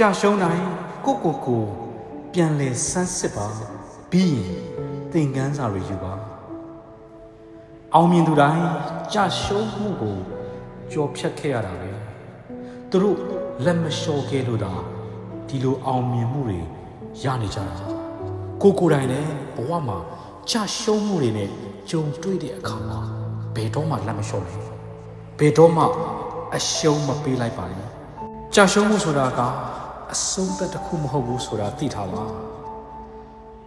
ကြာရှုံးတိုင်းကိုကိုကိုပြန်လဲဆန်းစစ်ပါပြီးရင်သင်ခန်းစာတွေယူပါအောင်မြင်သူတိုင်းကြာရှုံးမှုကိုကြော်ဖြတ်ခဲ့ရတာပဲသူတို့လက်မလျှော့ခဲ့လို့ဒါဒီလိုအောင်မြင်မှုတွေရနေကြတာကိုကိုယ်တိုင်လည်းဘဝမှာကြာရှုံးမှုတွေနဲ့ကြုံတွေ့တဲ့အခါမှာဘယ်တော့မှလက်မလျှော့ဘူးဘယ်တော့မှအရှုံးမပေးလိုက်ပါနဲ့ကြာရှုံးမှုဆိုတာက အဆုံးသက်တစ်ခုမဟုတ်ဘူးဆိုတာသိထားပါ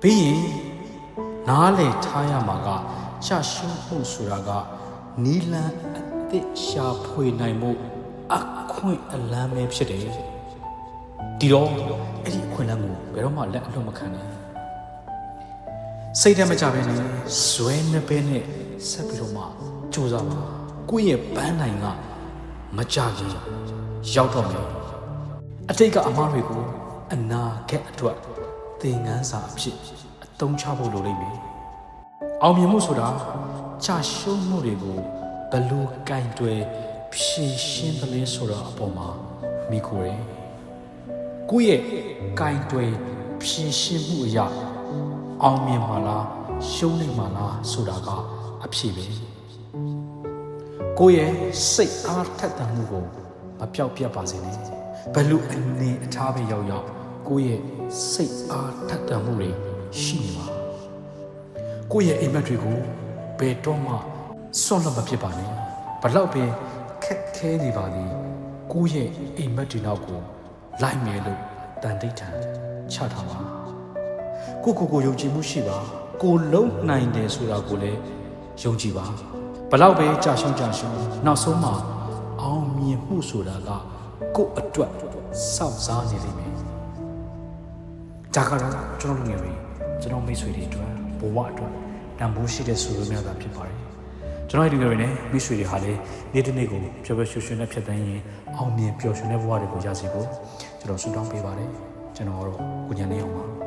ပြီးရင်နားလေထားရမှာကကြာရှုံးမှုဆိုတာကနီလန်အသစ်ရှာဖွေနိုင်မှုအခွင့်အလမ်းပဲဖြစ်တယ်ဒီတော့အဲ့ဒီအခွင့်အလမ်းကိုဘယ်တော့မှလက်အလွတ်မခံနဲ့စိတ်ထဲမကြဘဲနဲ့ဇွဲနှစ်ပဲနဲ့ဆက်ပြီးတော့မှကြိုးစားပါကိုယ့်ရဲ့ပန်းနိုင်ကမကြခင်ရောက်တော့မယ် အတိတ်ကအမားတွေကိုအနာဂတ်အတွက်သင်ခန်းစာအဖြစ်အသုံးချဖို့လိုလိမ့်မယ်အောင်မြင်မှုဆိုတာကြာရှုံးမှုတွေကိုဘယ်လို့ကင်တွယ်ဖြည့်ရှင်းတယ်လဲဆိုတာအပေါ်မှာမိခိုတယ်ကိုယ့်ရဲ့ကင်တွယ်ဖြည့်ရှင်းမှုအရာအောင်မြင်မှာလားရှုံးနိုင်မှာလားဆိုတာကအဖြစ်ပဲကိုယ့်ရဲ့စိတ်အားထက်သန်မှုကိုမပြောက်ပြတ်ပါစေနဲ့ ဘယ်လိုအနေအထားပဲရောက်ရောက်ကိုယ့်ရဲ့စိတ်အားထက်သန်မှုတွေရှိနေပါကိုယ့်ရဲ့အိမ်မက်တွေကိုဘယ်တော့မှစွန့်လွတ်မဖြစ်ပါနဲ့ဘလောက်ပဲခက်ခဲနေပါသည်ကိုယ့်ရဲ့အိမ်မက်တွေနောက်ကိုလိုက်မယ်လို့တန်တိတ်ထန်ချထားပါကိုကိုကိုယုံကြည်မှုရှိပါကိုလုံးနိုင်တယ်ဆိုတာကိုလည်းယုံကြည်ပါဘလောက်ပဲကြာရှုံးကြာရှုံးနောက်ဆုံးမှာအောင်မြင်မှုဆိုတာက ကိုယ့်အတွက်စောင့်စားနေလိမ့်မယ်ဒါကတော့ကျွန်တော်လူငယ်တွေကျွန်တော်မိတ်ဆွေတွေအတွက်ဘဝအတွက်တန်ဖိုးရှိတဲ့ဆိုလိုများတာဖြစ်ပါတယ်ကျွန်တော်ရဲ့လူငယ်တွေနဲ့မိတ်ဆွေတွေဟာလည်းနေ့တစ်နေ့ကိုပျော်ပျော်ရွှင်ရွှင်နဲ့ဖြတ်သန်းရင်အောင်မြင်ပျော်ရွှင်တဲ့ဘဝတွေကိုရစီဖို့ကျွန်တော်ဆုတောင်းပေးပါတယ်ကျွန်တော်တို့ကိုညာနေအောင်